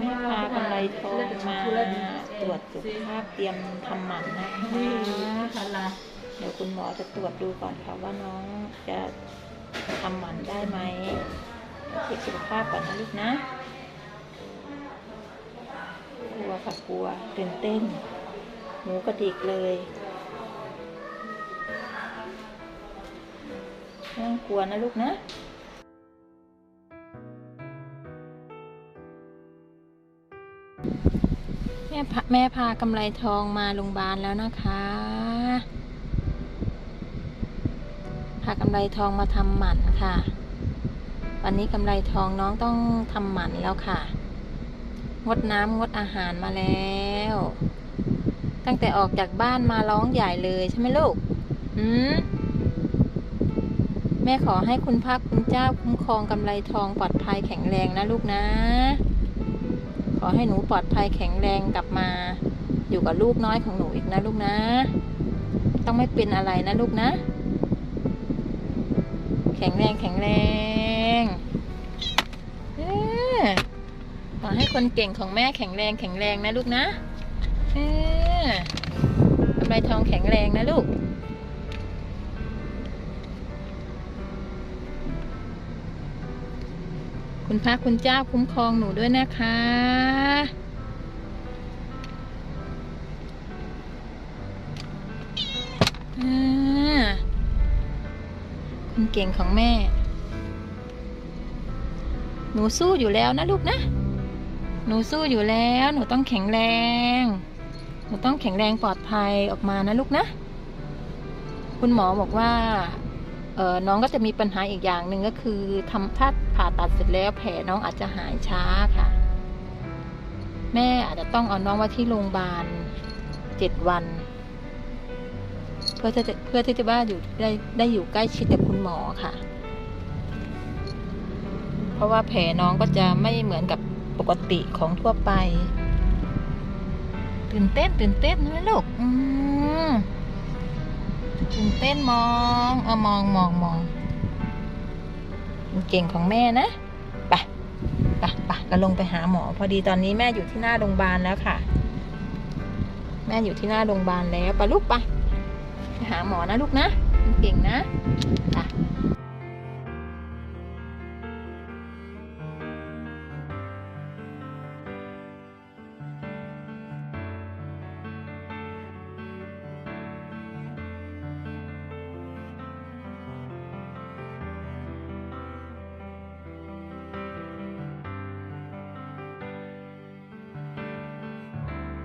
แม่พากำไรทองมาตรวจสุขภาพเตรียมทำหมันนะคะเดี๋ยวคุณหมอจะตรวจดูก่อนค่ะว่าน้องจะทำหมันได้ไหมเช็คสุขภาพก่อนนะลูกนะ กลัวค่ะกลัวตื่นเต้นหมูกระดิกเลยไม่ต้องกลัวนะลูกนะ แม่พาแม่พากำไรทองมาโรงพยาบาลแล้วนะคะ พากำไรทองมาทำหมันค่ะ วันนี้กำไรทองน้องต้องทำหมันแล้วค่ะ งดน้ำงดอาหารมาแล้ว ตั้งแต่ออกจากบ้านมาร้องใหญ่เลยใช่ไหมลูก อืมแม่ขอให้คุณพระคุณเจ้าคุ้มครองกำไรทองปลอดภัยแข็งแรงนะลูกนะ อให้หนูปลอดภัยแข็งแรงกลับมา อยู่กับลูกน้อยของหนูอีกนะลูกนะ ต้องไม่เป็นอะไรนะลูกนะ แข็งแรงแข็งแรงอขอให้คนเก่งของแม่แข็งแรงแข็งแรงนะลูกนะกำไรทองแข็งแรงนะลูก คุณพระคุณเจ้าคุ้มครองหนูด้วยนะคะ คุณเก่งของแม่ หนูสู้อยู่แล้วนะลูกนะ หนูสู้อยู่แล้ว หนูต้องแข็งแรง หนูต้องแข็งแรงปลอดภัยออกมานะลูกนะ คุณหมอบอกว่า น้องก็จะมีปัญหาอีกอย่างหนึ่งก็คือทำถ้าผ่าตัดเสร็จแล้วแผลน้องอาจจะหายช้าค่ะ แม่อาจจะต้องเอาน้องไว้ที่โรงพยาบาลเจ็ดวัน เพื่อที่จะเพื่อที่จะว่าอยู่ได้ได้อยู่ใกล้ชิดกับคุณหมอค่ะ เพราะว่าแผลน้องก็จะไม่เหมือนกับปกติของทั่วไป ตื่นเต้นตื่นเต้นนะลูกอืม ตื่นเต้นมองเออมองมองมองเก่งของแม่นะไปไปไปเราลงไปหาหมอ พอดีตอนนี้แม่อยู่ที่หน้าโรงพยาบาลแล้วค่ะ แม่อยู่ที่หน้าโรงพยาบาลแล้วไปลูกไปไปหาหมอนะลูกนะเก่งนะไป